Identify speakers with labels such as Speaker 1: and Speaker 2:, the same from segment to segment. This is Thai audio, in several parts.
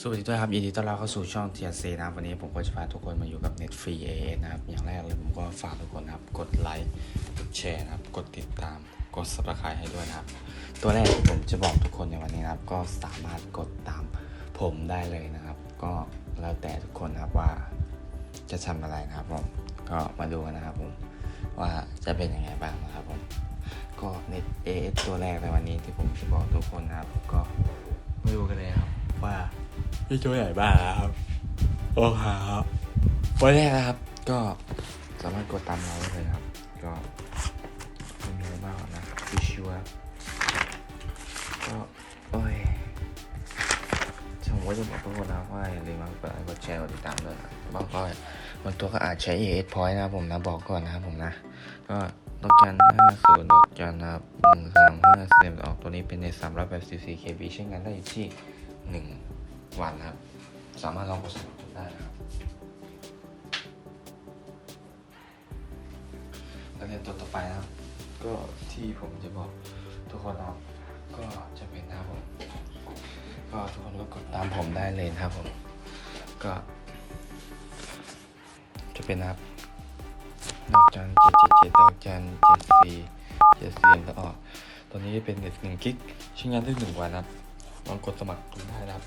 Speaker 1: สวัสดีด้วยครับยินดีต้อนรับเข้าสู่ช่อง TNC นะครับวันนี้ผมก็จะพาทุกคนมาอยู่กับ Net Free A นะครับ อย่างแรกเลยผมก็ฝากทุกคนนะครับ กดไลค์กดแชร์นะครับ กดติดตามกด subscribe ให้ด้วยนะครับ ตัวแรกที่ผมจะบอกทุกคนในวันนี้นะครับ ก็สามารถกดตามผมได้เลยนะครับ ก็แล้วแต่ทุกคนนะครับว่าจะทำอะไรนะครับผมก็มาดูกันนะครับผมว่าจะเป็นยังไงบ้างนะครับผมก็ Net AS ตัวแรกในวันนี้ที่ผมจะบอกทุกคนนะครับก็ พี่ตัวใหญ่บ้างครับ โอ้ครับวันแรกนะครับ ก็สามารถกดตามเราได้เลยครับ ก็ไม่มีอะไรมากนะพี่ชัวก็โอ้ยผมก็จะบอกทุกคนนะว่าอย่าลืมมากดไลค์กดแชร์กดติดตามด้วยนะบอกก็บางตัวก็อาจใช้ AS point นะครับผมนะบอกก่อนนะครับผมนะ ก็ดอกจันห้าศูนย์ดอกจันนะครับหนึ่งสามห้าเซมออกตัวนี้เป็นในสามร้อยแปดสิบสี่ KB ใช้งานได้อยู่ที่หนึ่ง วันนะครับ สามารถลองกดสมัครได้นะครับ แล้วในตัวต่อไปนะครับ ก็ที่ผมจะบอกทุกคนนะครับ ก็จะเป็นนะครับผม ก็ทุกคนก็กดตามผมได้เลยนะครับผม ก็ จะเป็นนะครับดอกจันเจ็ดเจ็ดเจ็ดดอกจันเจ็ดสี่เจ็ดสี่แล้วออกตอนนี้เป็นเน็ตหนึ่งกิกใช้งานได้หนึ่งวันนะครับลองกดสมัครดูได้นะครับ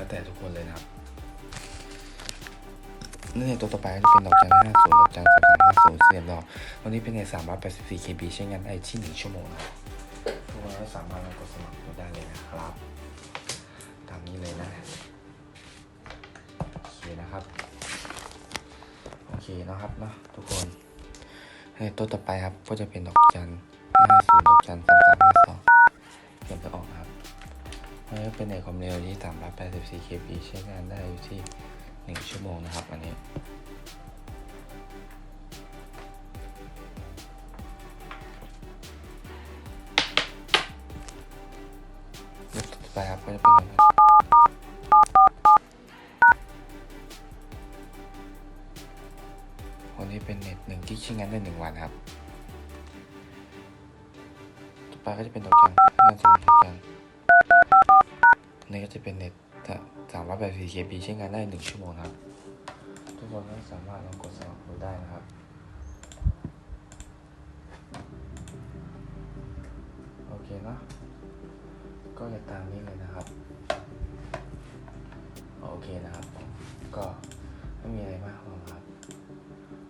Speaker 1: แล้วแต่ทุกคนเลยนะครับนี่ในตัวต่อไปจะเป็นดอกจันห้าศูนย์ดอกจันสามสามห้าศูนย์เสียบดอกวันนี้เป็นในสามร้อยแปดสิบสี่ KB ใช้งานได้ที่หนึ่งชั่วโมงนะทุกคนก็สามารถลองกดสมัครได้เลยนะครับ ตามนี้เลยนะ โอเคนะครับ โอเคนะครับเนาะทุกคนในตัวต่อไปครับก็จะเป็นดอกจันห้าศูนย์ดอกจันสาม เป็นในความเร็วที่ 384 kb ใช้งานได้อยู่ที่ 1 ชั่วโมงนะครับ อันนี้ต่อไปครับก็จะเป็นนี้วันนี้เป็นเน็ตหนึ่งที่ใช้งานได้หนึ่งวันครับ ต่อไปก็จะเป็นดอกจันห้าสิบด จะเป็นเน็ตสามร้อยแปดสิบเคบีใช้งานได้หนึ่งชั่วโมงครับ ทุกคนก็สามารถลองกดสมัครดูได้นะครับโอเคเนาะก็จะตามนี้เลยนะครับ โอเคนะครับ ก็ไม่มีอะไรมากหรอกครับ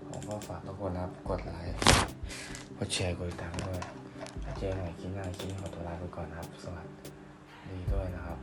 Speaker 1: ผมก็ฝากทุกคนนะครับกดไลค์กดแชร์กดติดตามด้วยเจอกันใหม่คลิปหน้าคลิปนี้ขอตัวลาไปก่อนนะครับ สวัสดีด้วยนะครับ